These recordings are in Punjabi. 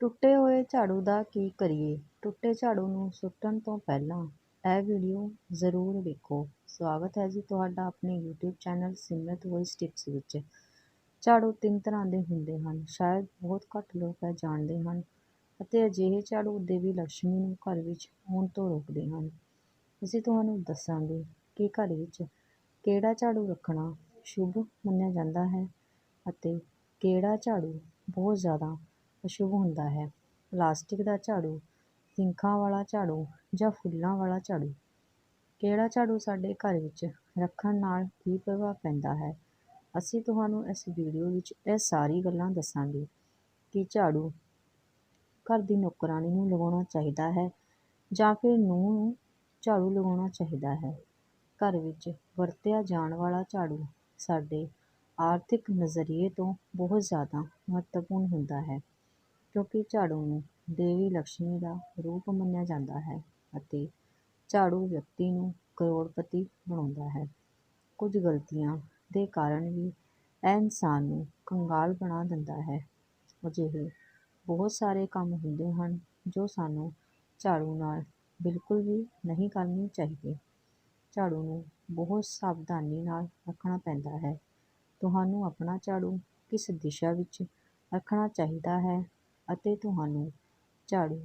ਟੁੱਟੇ ਹੋਏ ਝਾੜੂ ਦਾ ਕੀ ਕਰੀਏ? ਟੁੱਟੇ ਝਾੜੂ ਨੂੰ ਸੁੱਟਣ ਤੋਂ ਪਹਿਲਾਂ ਇਹ ਵੀਡੀਓ ਜ਼ਰੂਰ ਵੇਖੋ। ਸਵਾਗਤ ਹੈ ਜੀ ਤੁਹਾਡਾ ਆਪਣੇ YouTube channel Simrat voice tips ਵਿੱਚ। ਝਾੜੂ ਤਿੰਨ ਤਰ੍ਹਾਂ ਦੇ ਹੁੰਦੇ ਹਨ। ਸ਼ਾਇਦ ਬਹੁਤ ਘੱਟ ਲੋਕ ਇਹ ਜਾਣਦੇ ਹਨ ਅਤੇ ਅਜਿਹੇ ਝਾੜੂ ਦੇਵੀ ਲక్ష్ਮੀ ਨੂੰ ਘਰ ਵਿੱਚ ਆਉਣ ਤੋਂ ਰੋਕਦੇ ਹਨ। ਅਸੀਂ ਤੁਹਾਨੂੰ ਦੱਸਾਂਗੇ ਕਿ ਘਰ ਵਿੱਚ ਕਿਹੜਾ ਝਾੜੂ ਰੱਖਣਾ ਸ਼ੁਭ ਮੰਨਿਆ ਜਾਂਦਾ ਹੈ ਅਤੇ ਕਿਹੜਾ ਝਾੜੂ ਬਹੁਤ ਜ਼ਿਆਦਾ ਅਸ਼ੁਭ ਹੁੰਦਾ ਹੈ। ਪਲਾਸਟਿਕ ਦਾ ਝਾੜੂ, ਸਿੰਖਾਂ ਵਾਲਾ ਝਾੜੂ ਜਾਂ ਫੁੱਲਾਂ ਵਾਲਾ ਝਾੜੂ? ਕਿਹੜਾ ਝਾੜੂ ਸਾਡੇ ਘਰ ਵਿੱਚ ਰੱਖਣ ਨਾਲ ਕੀ ਪ੍ਰਭਾਵ ਪੈਂਦਾ ਹੈ? ਅਸੀਂ ਤੁਹਾਨੂੰ ਇਸ ਵੀਡੀਓ ਵਿੱਚ ਇਹ ਸਾਰੀ ਗੱਲਾਂ ਦੱਸਾਂਗੇ ਕਿ ਝਾੜੂ ਘਰ ਦੀ ਨੌਕਰਾਣੀ ਨੂੰ ਲਗਾਉਣਾ ਚਾਹੀਦਾ ਹੈ ਜਾਂ ਫਿਰ ਨੂੰਹ ਨੂੰ ਝਾੜੂ ਲਗਾਉਣਾ ਚਾਹੀਦਾ ਹੈ। ਘਰ ਵਿੱਚ ਵਰਤਿਆ ਜਾਣ ਵਾਲਾ ਝਾੜੂ ਸਾਡੇ ਆਰਥਿਕ ਨਜ਼ਰੀਏ ਤੋਂ ਬਹੁਤ ਜ਼ਿਆਦਾ ਮਹੱਤਵਪੂਰਨ ਹੁੰਦਾ ਹੈ। ਕਿਉਂਕਿ ਝਾੜੂ ਨੂੰ ਦੇਵੀ ਲਕਸ਼ਮੀ ਦਾ ਰੂਪ ਮੰਨਿਆ ਜਾਂਦਾ ਹੈ ਅਤੇ ਝਾੜੂ ਵਿਅਕਤੀ ਨੂੰ ਕਰੋੜਪਤੀ ਬਣਾਉਂਦਾ ਹੈ। ਕੁਝ ਗਲਤੀਆਂ ਦੇ ਕਾਰਨ ਵੀ ਇਹ ਇਨਸਾਨ ਨੂੰ ਕੰਗਾਲ ਬਣਾ ਦਿੰਦਾ ਹੈ। ਅਜਿਹੇ ਬਹੁਤ ਸਾਰੇ ਕੰਮ ਹੁੰਦੇ ਹਨ ਜੋ ਸਾਨੂੰ ਝਾੜੂ ਨਾਲ ਬਿਲਕੁਲ ਵੀ ਨਹੀਂ ਕਰਨੇ ਚਾਹੀਦੇ। ਝਾੜੂ ਨੂੰ ਬਹੁਤ ਸਾਵਧਾਨੀ ਨਾਲ ਰੱਖਣਾ ਪੈਂਦਾ ਹੈ। ਤੁਹਾਨੂੰ ਆਪਣਾ ਝਾੜੂ ਕਿਸ ਦਿਸ਼ਾ ਵਿੱਚ ਰੱਖਣਾ ਚਾਹੀਦਾ ਹੈ? ਅਤੇ ਤੁਹਾਨੂੰ ਝਾੜੂ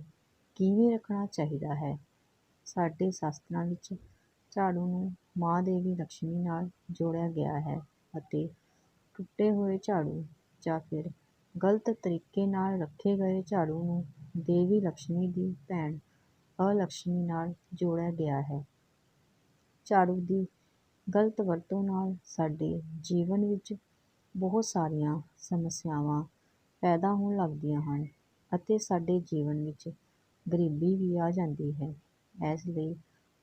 ਕਿਵੇਂ ਰੱਖਣਾ ਚਾਹੀਦਾ ਹੈ? ਸਾਡੇ ਸ਼ਾਸਤਰਾਂ ਵਿੱਚ ਝਾੜੂ ਨੂੰ ਮਾਂ ਦੇਵੀ ਲਕਸ਼ਮੀ ਨਾਲ ਜੋੜਿਆ ਗਿਆ ਹੈ ਅਤੇ ਟੁੱਟੇ ਹੋਏ ਝਾੜੂ ਜਾਂ ਫਿਰ ਗਲਤ ਤਰੀਕੇ ਨਾਲ ਰੱਖੇ ਗਏ ਝਾੜੂ ਨੂੰ ਦੇਵੀ ਲਕਸ਼ਮੀ ਦੀ ਭੈਣ ਅਲਕਸ਼ਮੀ ਨਾਲ ਜੋੜਿਆ ਗਿਆ ਹੈ। ਝਾੜੂ ਦੀ ਗਲਤ ਵਰਤੋਂ ਨਾਲ ਸਾਡੇ ਜੀਵਨ ਵਿੱਚ ਬਹੁਤ ਸਾਰੀਆਂ ਸਮੱਸਿਆਵਾਂ ਪੈਦਾ ਹੋਣ ਲੱਗਦੀਆਂ ਹਨ ਅਤੇ ਸਾਡੇ ਜੀਵਨ ਵਿੱਚ ਗਰੀਬੀ ਵੀ ਆ ਜਾਂਦੀ ਹੈ। ਇਸ ਲਈ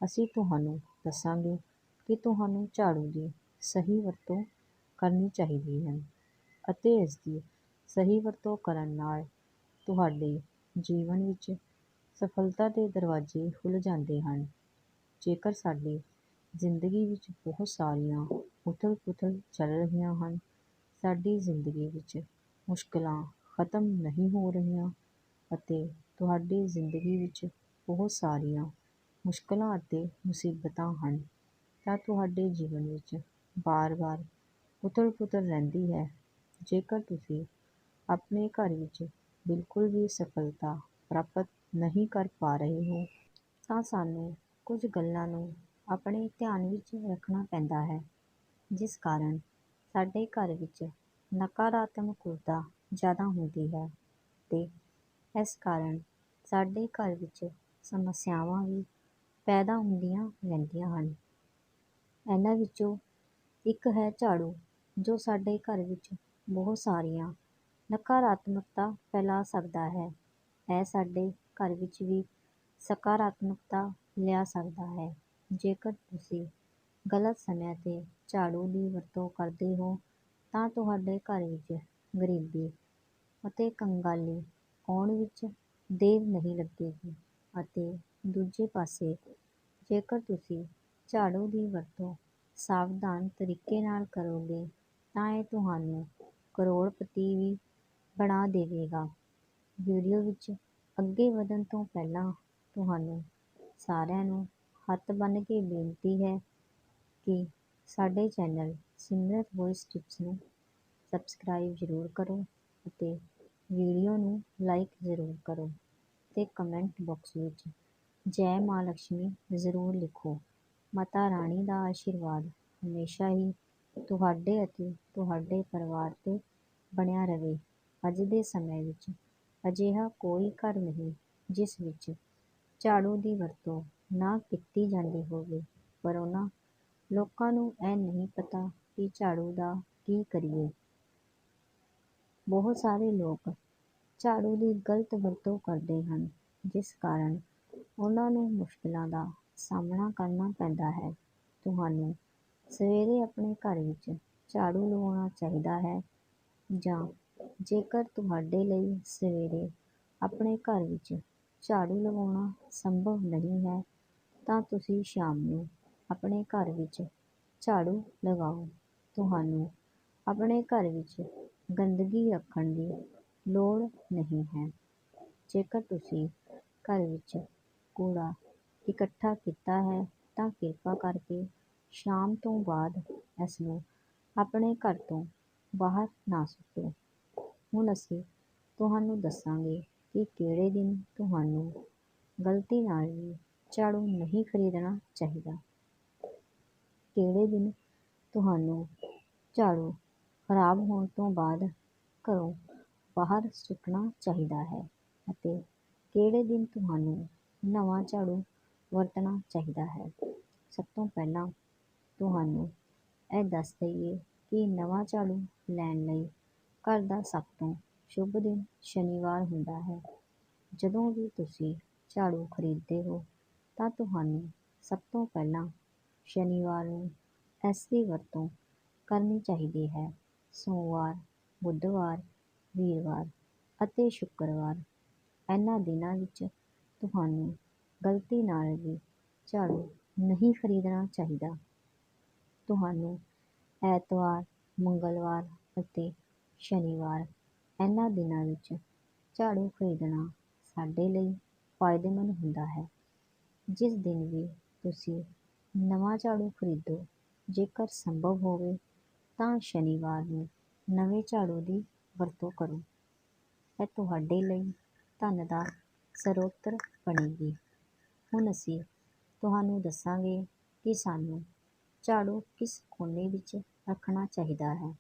ਅਸੀਂ ਤੁਹਾਨੂੰ ਦੱਸਾਂਗੇ ਕਿ ਤੁਹਾਨੂੰ ਝਾੜੂ ਦੀ ਸਹੀ ਵਰਤੋਂ ਕਰਨੀ ਚਾਹੀਦੀ ਹੈ ਅਤੇ ਇਸ ਦੀ ਸਹੀ ਵਰਤੋਂ ਕਰਨ ਨਾਲ ਤੁਹਾਡੇ ਜੀਵਨ ਵਿੱਚ ਸਫਲਤਾ ਦੇ ਦਰਵਾਜ਼ੇ ਖੁੱਲ੍ਹ ਜਾਂਦੇ ਹਨ। ਜੇਕਰ ਸਾਡੀ ਜ਼ਿੰਦਗੀ ਵਿੱਚ ਬਹੁਤ ਸਾਰੀਆਂ ਉਥਲ ਪੁਥਲ ਚੱਲ ਰਹੀਆਂ ਹਨ, ਸਾਡੀ ਜ਼ਿੰਦਗੀ ਵਿੱਚ ਮੁਸ਼ਕਲਾਂ ਖਤਮ ਨਹੀਂ ਹੋ ਰਹੀਆਂ ਅਤੇ ਤੁਹਾਡੀ ਜ਼ਿੰਦਗੀ ਵਿੱਚ ਬਹੁਤ ਸਾਰੀਆਂ ਮੁਸ਼ਕਲਾਂ ਅਤੇ ਮੁਸੀਬਤਾਂ ਹਨ। ਤਾਂ ਤੁਹਾਡੇ ਜੀਵਨ ਵਿੱਚ ਵਾਰ ਵਾਰ ਉਥਲ ਪੁਥਲ ਰਹਿੰਦੀ ਹੈ। ਜੇਕਰ ਤੁਸੀਂ ਆਪਣੇ ਘਰ ਵਿੱਚ ਬਿਲਕੁਲ ਵੀ ਸਫਲਤਾ ਪ੍ਰਾਪਤ ਨਹੀਂ ਕਰ ਪਾ ਰਹੇ ਹੋ, ਤਾਂ ਸਾਨੂੰ ਕੁਝ ਗੱਲਾਂ ਨੂੰ ਆਪਣੇ ਧਿਆਨ ਵਿੱਚ ਰੱਖਣਾ ਪੈਂਦਾ ਹੈ, ਜਿਸ ਕਾਰਨ ਸਾਡੇ ਘਰ ਵਿੱਚ ਨਕਾਰਾਤਮਕ ਊਰਜਾ ਜ਼ਿਆਦਾ ਹੁੰਦੀ ਹੈ ਅਤੇ ਇਸ ਕਾਰਨ ਸਾਡੇ ਘਰ ਵਿੱਚ ਸਮੱਸਿਆਵਾਂ ਵੀ ਪੈਦਾ ਹੁੰਦੀਆਂ ਰਹਿੰਦੀਆਂ ਹਨ। ਇਹਨਾਂ ਵਿੱਚੋਂ ਇੱਕ ਹੈ ਝਾੜੂ, ਜੋ ਸਾਡੇ ਘਰ ਵਿੱਚ ਬਹੁਤ ਸਾਰੀਆਂ ਨਕਾਰਾਤਮਕਤਾ ਫੈਲਾ ਸਕਦਾ ਹੈ। ਇਹ ਸਾਡੇ ਘਰ ਵਿੱਚ ਵੀ ਸਕਾਰਾਤਮਕਤਾ ਲਿਆ ਸਕਦਾ ਹੈ। ਜੇਕਰ ਤੁਸੀਂ ਗਲਤ ਸਮੇਂ 'ਤੇ ਝਾੜੂ ਦੀ ਵਰਤੋਂ ਕਰਦੇ ਹੋ ਤਾਂ ਤੁਹਾਡੇ ਘਰ ਵਿੱਚ ਗਰੀਬੀ ਅਤੇ ਕੰਗਾਲੀ ਆਉਣ ਵਿੱਚ ਦੇਰ ਨਹੀਂ ਲੱਗੇਗੀ ਅਤੇ ਦੂਜੇ ਪਾਸੇ ਜੇਕਰ ਤੁਸੀਂ ਝਾੜੂ ਦੀ ਵਰਤੋਂ ਸਾਵਧਾਨ ਤਰੀਕੇ ਨਾਲ ਕਰੋਗੇ, ਤਾਂ ਇਹ ਤੁਹਾਨੂੰ ਕਰੋੜਪਤੀ ਵੀ ਬਣਾ ਦੇਵੇਗਾ। ਵੀਡੀਓ ਵਿੱਚ ਅੱਗੇ ਵਧਣ ਤੋਂ ਪਹਿਲਾਂ ਤੁਹਾਨੂੰ ਸਾਰਿਆਂ ਨੂੰ ਹੱਥ ਬੰਨ੍ਹ ਕੇ ਬੇਨਤੀ ਹੈ ਕਿ ਸਾਡੇ ਚੈਨਲ ਸਿਮਰਤ ਵੌਇਸ ਟਿਪਸ ਨੂੰ ਸਬਸਕ੍ਰਾਈਬ ਜ਼ਰੂਰ ਕਰੋ ਅਤੇ ਵੀਡੀਓ ਨੂੰ ਲਾਈਕ ਜ਼ਰੂਰ ਕਰੋ ਅਤੇ ਕਮੈਂਟ ਬਾਕਸ ਵਿੱਚ ਜੈ ਮਾਂ ਲక్ష్ਮੀ ਜ਼ਰੂਰ ਲਿਖੋ। ਮਾਤਾ ਰਾਣੀ ਦਾ ਆਸ਼ੀਰਵਾਦ ਹਮੇਸ਼ਾ ਹੀ ਤੁਹਾਡੇ ਅਤੇ ਤੁਹਾਡੇ ਪਰਿਵਾਰ 'ਤੇ ਬਣਿਆ ਰਹੇ। ਅੱਜ ਦੇ ਸਮੇਂ ਵਿੱਚ ਅਜਿਹਾ ਕੋਈ ਘਰ ਨਹੀਂ ਜਿਸ ਵਿੱਚ ਝਾੜੂ ਦੀ ਵਰਤੋਂ ਨਾ ਕੀਤੀ ਜਾਂਦੀ ਹੋਵੇ, ਪਰ ਉਹਨਾਂ ਲੋਕਾਂ ਨੂੰ ਇਹ ਨਹੀਂ ਪਤਾ ਕਿ ਝਾੜੂ ਦਾ ਕੀ ਕਰੀਏ? ਬਹੁਤ ਸਾਰੇ ਲੋਕ ਝਾੜੂ ਦੀ ਗਲਤ ਵਰਤੋਂ ਕਰਦੇ ਹਨ, ਜਿਸ ਕਾਰਨ ਉਹਨਾਂ ਨੂੰ ਮੁਸ਼ਕਿਲਾਂ ਦਾ ਸਾਹਮਣਾ ਕਰਨਾ ਪੈਂਦਾ ਹੈ। ਤੁਹਾਨੂੰ ਸਵੇਰੇ ਆਪਣੇ ਘਰ ਵਿੱਚ ਝਾੜੂ ਲਗਾਉਣਾ ਚਾਹੀਦਾ ਹੈ ਜਾਂ ਜੇਕਰ ਤੁਹਾਡੇ ਲਈ ਸਵੇਰੇ ਆਪਣੇ ਘਰ ਵਿੱਚ ਝਾੜੂ ਲਗਾਉਣਾ ਸੰਭਵ ਨਹੀਂ ਹੈ, ਤਾਂ ਤੁਸੀਂ ਸ਼ਾਮ ਨੂੰ ਆਪਣੇ ਘਰ ਵਿੱਚ ਝਾੜੂ ਲਗਾਓ। ਤੁਹਾਨੂੰ ਆਪਣੇ ਘਰ ਵਿੱਚ ਗੰਦਗੀ ਰੱਖਣ ਦੀ ਲੋੜ ਨਹੀਂ ਹੈ। ਜੇਕਰ ਤੁਸੀਂ ਘਰ ਵਿੱਚ ਕੂੜਾ ਇਕੱਠਾ ਕੀਤਾ ਹੈ, ਤਾਂ ਕਿਰਪਾ ਕਰਕੇ ਸ਼ਾਮ ਤੋਂ ਬਾਅਦ ਇਸ ਨੂੰ ਆਪਣੇ ਘਰ ਤੋਂ ਬਾਹਰ ਨਾ ਸੁੱਟੋ। ਹੁਣ ਅਸੀਂ ਤੁਹਾਨੂੰ ਦੱਸਾਂਗੇ ਕਿ ਕਿਹੜੇ ਦਿਨ ਤੁਹਾਨੂੰ ਗਲਤੀ ਨਾਲ ਵੀ ਝਾੜੂ ਨਹੀਂ ਖਰੀਦਣਾ ਚਾਹੀਦਾ। ਕਿਹੜੇ ਦਿਨ ਤੁਹਾਨੂੰ ਝਾੜੂ ਖਰਾਬ ਹੋਣ ਤੋਂ ਬਾਅਦ ਘਰੋਂ ਬਾਹਰ ਸੁੱਟਣਾ ਚਾਹੀਦਾ ਹੈ ਅਤੇ ਕਿਹੜੇ ਦਿਨ ਤੁਹਾਨੂੰ ਨਵਾਂ ਝਾੜੂ ਵਰਤਣਾ ਚਾਹੀਦਾ ਹੈ? ਸਭ ਤੋਂ ਪਹਿਲਾਂ ਤੁਹਾਨੂੰ ਇਹ ਦੱਸ ਦੇਈਏ ਕਿ ਨਵਾਂ ਝਾੜੂ ਲੈਣ ਲਈ ਘਰ ਦਾ ਸਭ ਤੋਂ ਸ਼ੁਭ ਦਿਨ ਸ਼ਨੀਵਾਰ ਹੁੰਦਾ ਹੈ। ਜਦੋਂ ਵੀ ਤੁਸੀਂ ਝਾੜੂ ਖਰੀਦਦੇ ਹੋ, ਤਾਂ ਤੁਹਾਨੂੰ ਸਭ ਤੋਂ ਪਹਿਲਾਂ ਸ਼ਨੀਵਾਰ ਨੂੰ ਇਸ ਦੀ ਵਰਤੋਂ ਕਰਨੀ ਚਾਹੀਦੀ ਹੈ। ਸੋਮਵਾਰ, ਬੁੱਧਵਾਰ, ਵੀਰਵਾਰ ਅਤੇ ਸ਼ੁੱਕਰਵਾਰ। ਇਹਨਾਂ ਦਿਨਾਂ ਵਿੱਚ ਤੁਹਾਨੂੰ ਗਲਤੀ ਨਾਲ ਵੀ ਝਾੜੂ ਨਹੀਂ ਖਰੀਦਣਾ ਚਾਹੀਦਾ। ਤੁਹਾਨੂੰ ਐਤਵਾਰ, ਮੰਗਲਵਾਰ ਅਤੇ ਸ਼ਨੀਵਾਰ ਇਹਨਾਂ ਦਿਨਾਂ ਵਿੱਚ ਝਾੜੂ ਖਰੀਦਣਾ ਸਾਡੇ ਲਈ ਫਾਇਦੇਮੰਦ ਹੁੰਦਾ ਹੈ। ਜਿਸ ਦਿਨ ਵੀ ਤੁਸੀਂ ਨਵਾਂ ਝਾੜੂ ਖਰੀਦੋ, ਜੇਕਰ ਸੰਭਵ ਹੋਵੇ ਤਾਂ ਸ਼ਨੀਵਾਰ ਨੂੰ ਨਵੇਂ ਝਾੜੂ ਦੀ ਵਰਤੋਂ ਕਰੋ। ਇਹ ਤੁਹਾਡੇ ਲਈ ਧਨ ਦਾ ਸਰੋਤਰ ਬਣੇਗੀ। ਹੁਣ ਅਸੀਂ ਤੁਹਾਨੂੰ ਦੱਸਾਂਗੇ ਕਿ ਸਾਨੂੰ ਝਾੜੂ ਕਿਸ ਕੋਨੇ ਵਿੱਚ ਰੱਖਣਾ ਚਾਹੀਦਾ ਹੈ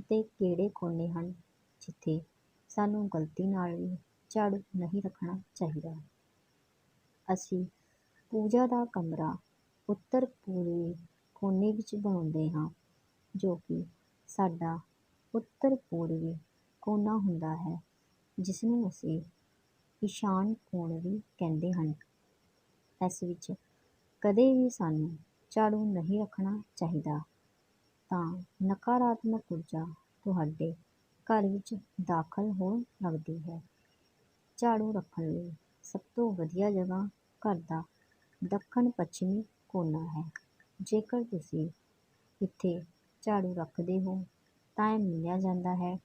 ਅਤੇ ਕਿਹੜੇ ਕੋਨੇ ਹਨ ਜਿੱਥੇ ਸਾਨੂੰ ਗਲਤੀ ਨਾਲ ਵੀ ਝਾੜੂ ਨਹੀਂ ਰੱਖਣਾ ਚਾਹੀਦਾ। ਅਸੀਂ ਪੂਜਾ ਦਾ ਕਮਰਾ ਉੱਤਰ ਪੂਰਬੀ ਕੋਨੇ ਵਿੱਚ ਬਣਾਉਂਦੇ ਹਾਂ। ਜੋ ਕਿ ਸਾਡਾ ਉੱਤਰ ਪੂਰਬੀ ਕੋਨਾ ਹੁੰਦਾ ਹੈ ਜਿਸ ਨੂੰ ਅਸੀਂ ਈਸ਼ਾਨ ਕੋਣ ਵੀ ਕਹਿੰਦੇ ਹਨ। ਇਸ ਵਿੱਚ ਕਦੇ ਵੀ ਸਾਨੂੰ ਝਾੜੂ ਨਹੀਂ ਰੱਖਣਾ ਚਾਹੀਦਾ। ਤਾਂ ਨਕਾਰਾਤਮਕ ਊਰਜਾ ਤੁਹਾਡੇ ਘਰ ਵਿੱਚ ਦਾਖਲ ਹੋਣ ਲੱਗਦੀ ਹੈ। ਝਾੜੂ ਰੱਖਣ ਲਈ ਸਭ ਤੋਂ ਵਧੀਆ ਜਗ੍ਹਾ ਘਰ ਦਾ ਦੱਖਣ ਪੱਛਮੀ ਕੋਨਾ ਹੈ। ਜੇਕਰ ਤੁਸੀਂ ਇੱਥੇ ਝਾੜੂ ਰੱਖਦੇ ਹੋ, ਤਾਂ ਇਹ ਮੰਨਿਆ ਜਾਂਦਾ ਹੈ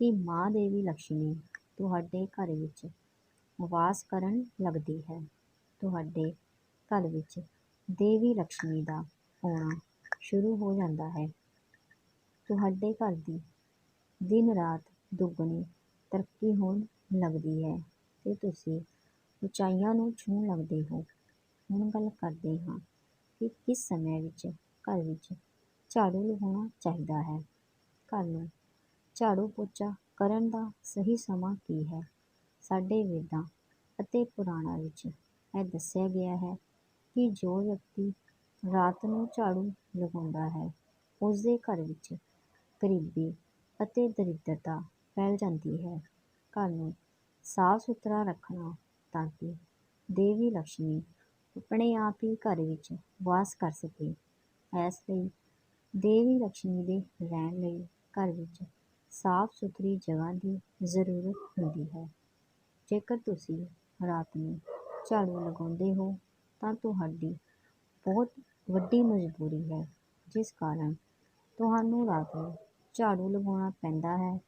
ਕਿ ਮਾਂ ਦੇਵੀ ਲਕਸ਼ਮੀ ਤੁਹਾਡੇ ਘਰ ਵਿੱਚ ਵਾਸ ਕਰਨ ਲੱਗਦੀ ਹੈ। ਤੁਹਾਡੇ ਘਰ ਵਿੱਚ ਦੇਵੀ ਲਕਸ਼ਮੀ ਦਾ ਆਉਣਾ ਸ਼ੁਰੂ ਹੋ ਜਾਂਦਾ ਹੈ। ਤੁਹਾਡੇ ਘਰ ਦੀ ਦਿਨ ਰਾਤ ਦੁੱਗਣੀ ਤਰੱਕੀ ਹੋਣ ਲੱਗਦੀ ਹੈ ਅਤੇ ਤੁਸੀਂ ਉਚਾਈਆਂ ਨੂੰ ਛੂਹਣ ਲੱਗਦੇ ਹੋ। ਹੁਣ ਗੱਲ ਕਰਦੇ ਹਾਂ ਕਿ ਕਿਸ ਸਮੇਂ ਵਿੱਚ ਘਰ ਵਿੱਚ ਝਾੜੂ ਲਗਾਉਣਾ ਚਾਹੀਦਾ ਹੈ। ਘਰ ਨੂੰ ਝਾੜੂ ਪੋਚਾ ਕਰਨ ਦਾ ਸਹੀ ਸਮਾਂ ਕੀ ਹੈ? ਸਾਡੇ ਵੇਦਾਂ ਅਤੇ ਪੁਰਾਣਾਂ ਵਿੱਚ ਇਹ ਦੱਸਿਆ ਗਿਆ ਹੈ ਕਿ ਜੋ ਵਿਅਕਤੀ ਰਾਤ ਨੂੰ ਝਾੜੂ ਲਗਾਉਂਦਾ ਹੈ ਉਸ ਦੇ ਘਰ ਵਿੱਚ ਗਰੀਬੀ ਅਤੇ ਦਰਿਦਰਤਾ ਫੈਲ ਜਾਂਦੀ ਹੈ। ਘਰ ਨੂੰ ਸਾਫ਼ ਸੁਥਰਾ ਰੱਖਣਾ ਤਾਂ ਕਿ ਦੇਵੀ ਲਕਸ਼ਮੀ ਆਪਣੇ ਆਪ ਹੀ ਘਰ ਵਿੱਚ ਵਾਸ ਕਰ ਸਕੇ। ਇਸ ਲਈ ਦੇਵੀ ਲਕਸ਼ਮੀ ਦੇ ਰਹਿਣ ਲਈ ਘਰ ਵਿੱਚ ਸਾਫ਼ ਸੁਥਰੀ ਜਗ੍ਹਾ ਦੀ ਜ਼ਰੂਰਤ ਹੁੰਦੀ ਹੈ। ਜੇਕਰ ਤੁਸੀਂ ਰਾਤ ਨੂੰ ਝਾੜੂ ਲਗਾਉਂਦੇ ਹੋ, ਤਾਂ ਤੁਹਾਡੀ ਬਹੁਤ ਵੱਡੀ ਮਜਬੂਰੀ ਹੈ, ਜਿਸ ਕਾਰਨ ਤੁਹਾਨੂੰ ਰਾਤ ਨੂੰ ਝਾੜੂ ਲਗਾਉਣਾ ਪੈਂਦਾ ਹੈ,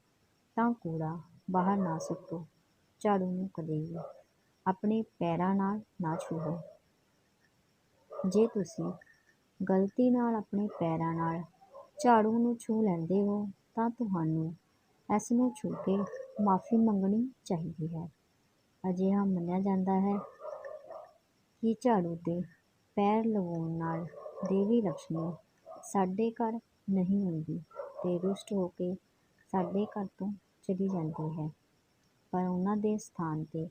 ਤਾਂ ਕੂੜਾ ਬਾਹਰ ਨਾ ਸੁੱਟੋ। ਝਾੜੂ ਨੂੰ ਕਦੇ ਵੀ ਆਪਣੇ ਪੈਰਾਂ ਨਾਲ ਨਾ ਛੂਹੋ। ਜੇ ਤੁਸੀਂ ਗਲਤੀ ਨਾਲ ਆਪਣੇ ਪੈਰਾਂ ਨਾਲ ਝਾੜੂ ਨੂੰ ਛੂਹ ਲੈਂਦੇ ਹੋ ਤਾਂ ਤੁਹਾਨੂੰ ਇਸ ਨੂੰ ਛੂਹ ਕੇ ਮਾਫ਼ੀ ਮੰਗਣੀ ਚਾਹੀਦੀ ਹੈ। ਅਜਿਹਾ ਮੰਨਿਆ ਜਾਂਦਾ ਹੈ ਕਿ ਝਾੜੂ 'ਤੇ ਪੈਰ ਲਗਾਉਣ ਨਾਲ ਦੇਵੀ ਲਕਸ਼ਮੀ ਸਾਡੇ ਘਰ ਨਹੀਂ ਆਉਂਦੀ ਅਤੇ ਰੁਸ਼ਟ ਹੋ ਕੇ ਸਾਡੇ ਘਰ ਤੋਂ ਚਲੀ ਜਾਂਦੀ ਹੈ। ਪਰ ਉਹਨਾਂ ਦੇ ਸਥਾਨ 'ਤੇ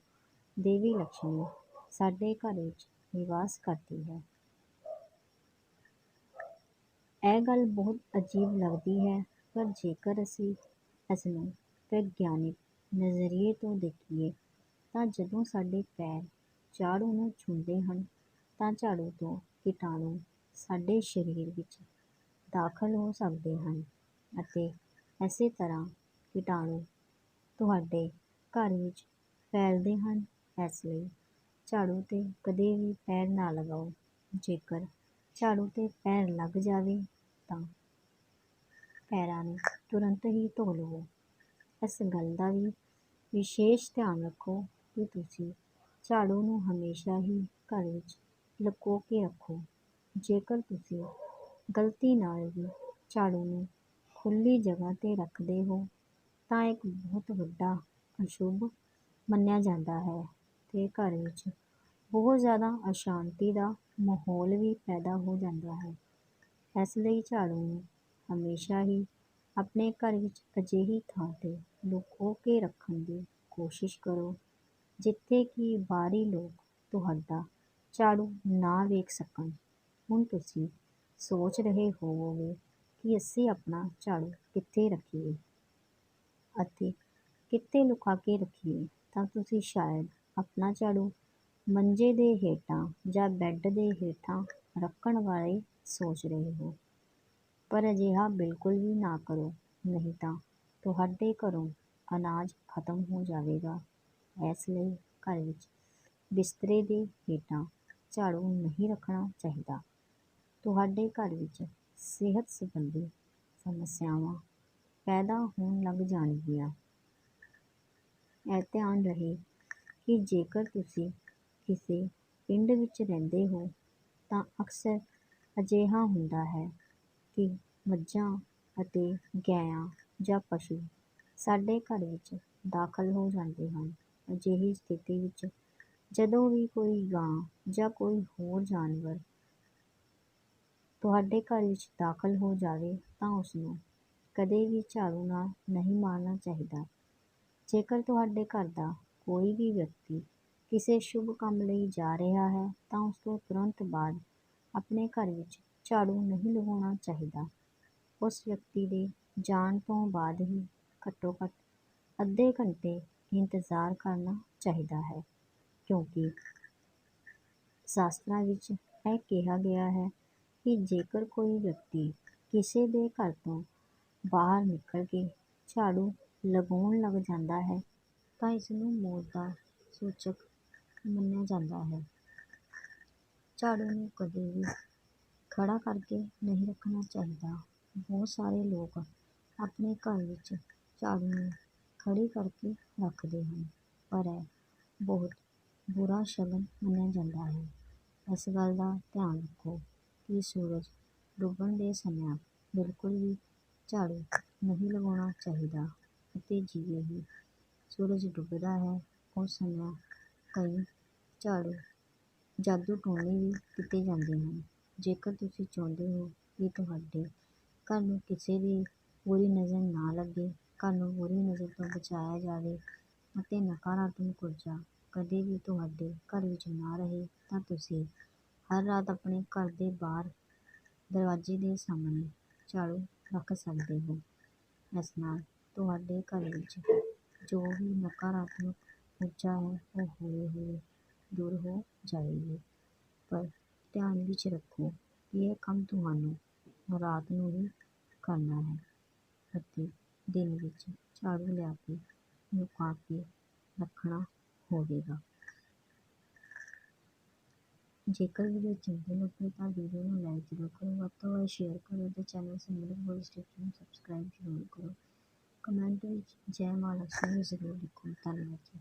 ਦੇਵੀ ਲਕਸ਼ਮੀ ਸਾਡੇ ਘਰ ਵਿੱਚ ਨਿਵਾਸ ਕਰਦੀ ਹੈ। ਇਹ ਗੱਲ ਬਹੁਤ ਅਜੀਬ ਲੱਗਦੀ ਹੈ, ਪਰ ਜੇਕਰ ਅਸੀਂ ਇਸ ਨੂੰ ਵਿਗਿਆਨਿਕ ਨਜ਼ਰੀਏ ਤੋਂ ਦੇਖੀਏ, ਤਾਂ ਜਦੋਂ ਸਾਡੇ ਪੈਰ ਝਾੜੂ ਨੂੰ ਛੂੰਹਦੇ ਹਨ, ਤਾਂ ਝਾੜੂ ਤੋਂ ਕੀਟਾਣੂ ਸਾਡੇ ਸਰੀਰ ਵਿੱਚ ਦਾਖਲ ਹੋ ਸਕਦੇ ਹਨ ਅਤੇ ਇਸੇ ਤਰ੍ਹਾਂ ਕੀਟਾਣੂ ਤੁਹਾਡੇ ਘਰ ਵਿੱਚ ਫੈਲਦੇ ਹਨ। ਇਸ ਲਈ ਝਾੜੂ 'ਤੇ ਕਦੇ ਵੀ ਪੈਰ ਨਾ ਲਗਾਓ। ਜੇਕਰ ਝਾੜੂ 'ਤੇ ਪੈਰ ਲੱਗ ਜਾਵੇ ਤਾਂ ਪੈਰਾਂ ਨੂੰ ਤੁਰੰਤ ਹੀ ਧੋ ਲਵੋ। ਇਸ ਗੱਲ ਦਾ ਵੀ ਵਿਸ਼ੇਸ਼ ਧਿਆਨ ਰੱਖੋ ਕਿ ਤੁਸੀਂ ਝਾੜੂ ਨੂੰ ਹਮੇਸ਼ਾ ਹੀ ਘਰ ਵਿੱਚ ਲੁਕੋ ਕੇ ਰੱਖੋ। ਜੇਕਰ ਤੁਸੀਂ ਗਲਤੀ ਨਾਲ ਵੀ ਝਾੜੂ ਨੂੰ ਖੁੱਲ੍ਹੀ ਜਗ੍ਹਾ 'ਤੇ ਰੱਖਦੇ ਹੋ, ਤਾਂ ਇੱਕ ਬਹੁਤ ਵੱਡਾ ਅਸ਼ੁਭ ਮੰਨਿਆ ਜਾਂਦਾ ਹੈ ਅਤੇ ਘਰ ਵਿੱਚ ਬਹੁਤ ਜ਼ਿਆਦਾ ਅਸ਼ਾਂਤੀ ਦਾ ਮਾਹੌਲ ਵੀ ਪੈਦਾ ਹੋ ਜਾਂਦਾ ਹੈ। ਇਸ ਲਈ ਝਾੜੂ ਨੂੰ ਹਮੇਸ਼ਾ ਹੀ ਆਪਣੇ ਘਰ ਵਿੱਚ ਅਜਿਹੀ ਥਾਂ 'ਤੇ ਲੁਕੋ ਕੇ ਰੱਖਣ ਦੀ ਕੋਸ਼ਿਸ਼ ਕਰੋ, ਜਿੱਥੇ ਕਿ ਬਾਹਰੀ ਲੋਕ ਤੁਹਾਡਾ ਝਾੜੂ ਨਾ ਵੇਖ ਸਕਣ। ਹੁਣ ਤੁਸੀਂ ਸੋਚ ਰਹੇ ਹੋਵੋਗੇ ਕਿ ਅਸੀਂ ਆਪਣਾ ਝਾੜੂ ਕਿੱਥੇ ਰੱਖੀਏ ਅਤੇ ਕਿੱਥੇ ਲੁਕਾ ਕੇ ਰੱਖੀਏ, ਤਾਂ ਤੁਸੀਂ ਸ਼ਾਇਦ ਆਪਣਾ ਝਾੜੂ ਮੰਜੇ ਦੇ ਹੇਠਾਂ ਜਾਂ ਬੈੱਡ ਦੇ ਹੇਠਾਂ ਰੱਖਣ ਬਾਰੇ ਸੋਚ ਰਹੇ ਹੋ। ਪਰ ਅਜਿਹਾ ਬਿਲਕੁਲ ਵੀ ਨਾ ਕਰੋ, ਨਹੀਂ ਤਾਂ ਤੁਹਾਡੇ ਘਰੋਂ ਅਨਾਜ ਖਤਮ ਹੋ ਜਾਵੇਗਾ। ਇਸ ਲਈ ਘਰ ਵਿੱਚ ਬਿਸਤਰੇ ਦੇ ਹੇਠਾਂ ਝਾੜੂ ਨਹੀਂ ਰੱਖਣਾ ਚਾਹੀਦਾ। ਤੁਹਾਡੇ ਘਰ ਵਿੱਚ ਸਿਹਤ ਸੰਬੰਧੀ ਸਮੱਸਿਆਵਾਂ ਪੈਦਾ ਹੋਣ ਲੱਗ ਜਾਣਗੀਆਂ। ਇਹ ਧਿਆਨ ਰਹੇ ਕਿ ਜੇਕਰ ਤੁਸੀਂ ਕਿਸੇ ਪਿੰਡ ਵਿੱਚ ਰਹਿੰਦੇ ਹੋ ਤਾਂ ਅਕਸਰ ਅਜਿਹਾ ਹੁੰਦਾ ਹੈ ਕਿ ਮੱਝਾਂ ਅਤੇ ਗਾਇਆਂ ਜਾਂ ਪਸ਼ੂ ਸਾਡੇ ਘਰ ਵਿੱਚ ਦਾਖਲ ਹੋ ਜਾਂਦੇ ਹਨ। ਅਜਿਹੀ ਸਥਿਤੀ ਵਿੱਚ ਜਦੋਂ ਵੀ ਕੋਈ ਗਾਂ ਜਾਂ ਕੋਈ ਹੋਰ ਜਾਨਵਰ ਤੁਹਾਡੇ ਘਰ ਵਿੱਚ ਦਾਖਲ ਹੋ ਜਾਵੇ ਤਾਂ ਉਸਨੂੰ ਕਦੇ ਵੀ ਝਾੜੂ ਨਾਲ ਨਹੀਂ ਮਾਰਨਾ ਚਾਹੀਦਾ। ਜੇਕਰ ਤੁਹਾਡੇ ਘਰ ਦਾ ਕੋਈ ਵੀ ਵਿਅਕਤੀ ਕਿਸੇ ਸ਼ੁਭ ਕੰਮ ਲਈ ਜਾ ਰਿਹਾ ਹੈ ਤਾਂ ਉਸ ਤੋਂ ਤੁਰੰਤ ਬਾਅਦ ਆਪਣੇ ਘਰ ਵਿੱਚ ਝਾੜੂ ਨਹੀਂ ਲਗਾਉਣਾ ਚਾਹੀਦਾ। ਉਸ ਵਿਅਕਤੀ ਦੇ ਜਾਣ ਤੋਂ ਬਾਅਦ ਹੀ ਘੱਟੋ ਘੱਟ ਅੱਧੇ ਘੰਟੇ ਇੰਤਜ਼ਾਰ ਕਰਨਾ ਚਾਹੀਦਾ ਹੈ, ਕਿਉਂਕਿ ਸ਼ਾਸਤਰਾਂ ਵਿੱਚ ਇਹ ਕਿਹਾ ਗਿਆ ਹੈ ਕਿ ਜੇਕਰ ਕੋਈ ਵਿਅਕਤੀ ਕਿਸੇ ਦੇ ਘਰ ਤੋਂ ਬਾਹਰ ਨਿਕਲ ਕੇ ਝਾੜੂ ਲਗਾਉਣ ਲੱਗ ਜਾਂਦਾ ਹੈ ਤਾਂ ਇਸ ਨੂੰ ਮੌਤ ਦਾ ਸੂਚਕ ਮੰਨਿਆ ਜਾਂਦਾ ਹੈ। ਝਾੜੂ ਨੂੰ ਕਦੇ ਵੀ ਖੜ੍ਹਾ ਕਰਕੇ ਨਹੀਂ ਰੱਖਣਾ ਚਾਹੀਦਾ। ਬਹੁਤ ਸਾਰੇ ਲੋਕ ਆਪਣੇ ਘਰ ਵਿੱਚ ਝਾੜੂ ਨੂੰ ਖੜ੍ਹੀ ਕਰਕੇ ਰੱਖਦੇ ਹਨ, ਪਰ ਇਹ ਬਹੁਤ ਬੁਰਾ ਸ਼ਗਨ ਮੰਨਿਆ ਜਾਂਦਾ ਹੈ। ਇਸ ਗੱਲ ਦਾ ਧਿਆਨ ਰੱਖੋ ਕਿ ਸੂਰਜ ਡੁੱਬਣ ਦੇ ਸਮੇਂ ਬਿਲਕੁਲ ਵੀ ਝਾੜੂ ਨਹੀਂ ਲਗਾਉਣਾ ਚਾਹੀਦਾ ਅਤੇ ਜਿਵੇਂ ਹੀ ਸੂਰਜ ਡੁੱਬਦਾ ਹੈ, ਉਸ ਸਮੇਂ ਕਈ ਝਾੜੂ ਜਾਦੂ ਟੋਣੇ ਵੀ ਕੀਤੇ ਜਾਂਦੇ ਹਨ। ਜੇਕਰ ਤੁਸੀਂ ਚਾਹੁੰਦੇ ਹੋ ਕਿ ਤੁਹਾਡੇ ਘਰ ਨੂੰ ਕਿਸੇ ਦੀ ਬੁਰੀ ਨਜ਼ਰ ਨਾ ਲੱਗੇ, ਘਰ ਨੂੰ ਬੁਰੀ ਨਜ਼ਰ ਤੋਂ ਬਚਾਇਆ ਜਾਵੇ ਅਤੇ ਨਕਾਰਾਤਮਕ ਊਰਜਾ ਕਦੇ ਵੀ ਤੁਹਾਡੇ ਘਰ ਵਿੱਚ ਨਾ ਰਹੇ, ਤਾਂ ਤੁਸੀਂ ਹਰ ਰਾਤ ਆਪਣੇ ਘਰ ਦੇ ਬਾਹਰ ਦਰਵਾਜ਼ੇ ਦੇ ਸਾਹਮਣੇ ਝਾੜੂ ਰੱਖ ਸਕਦੇ ਹੋ। ਇਸ ਨਾਲ ਤੁਹਾਡੇ ਘਰ ਵਿੱਚ ਜੋ ਵੀ ਨਕਾਰਾਤਮਕ ਊਰਜਾ ਹੈ ਉਹ ਹੌਲੀ ਹੌਲੀ ਦੂਰ ਹੋ ਜਾਵੇਗੀ ਪਰ ਧਿਆਨ ਵਿੱਚ ਰੱਖੋ ਕਿ ਇਹ ਕੰਮ ਤੁਹਾਨੂੰ ਰਾਤ ਨੂੰ ਹੀ ਕਰਨਾ ਹੈ ਅਤੇ ਦਿਨ ਵਿੱਚ ਝਾੜੂ ਲਿਆ ਕੇ ਲੁਕਾ ਕੇ ਰੱਖਣਾ ਹੋਵੇਗਾ। ਜੇਕਰ ਵੀਡੀਓ ਚੰਗੀ ਲੱਗੇ ਤਾਂ ਵੀਡੀਓ ਨੂੰ ਲਾਈਕ ਜ਼ਰੂਰ ਕਰੋ। ਵੱਧ ਤੋਂ ਵੱਧ ਸ਼ੇਅਰ ਕਰੋ ਅਤੇ ਚੈਨਲ ਸਿਮਰਨ ਵੌਇਸ ਟਿਪਸ ਨੂੰ ਸਬਸਕ੍ਰਾਈਬ ਜ਼ਰੂਰ ਕਰੋ। ਕਮੈਂਟ ਵਿੱਚ ਜੈ ਮਾਂ ਲక్ష్ਮੀ ਜ਼ਰੂਰ ਲਿਖੋ। ਧੰਨਵਾਦ ਜੀ।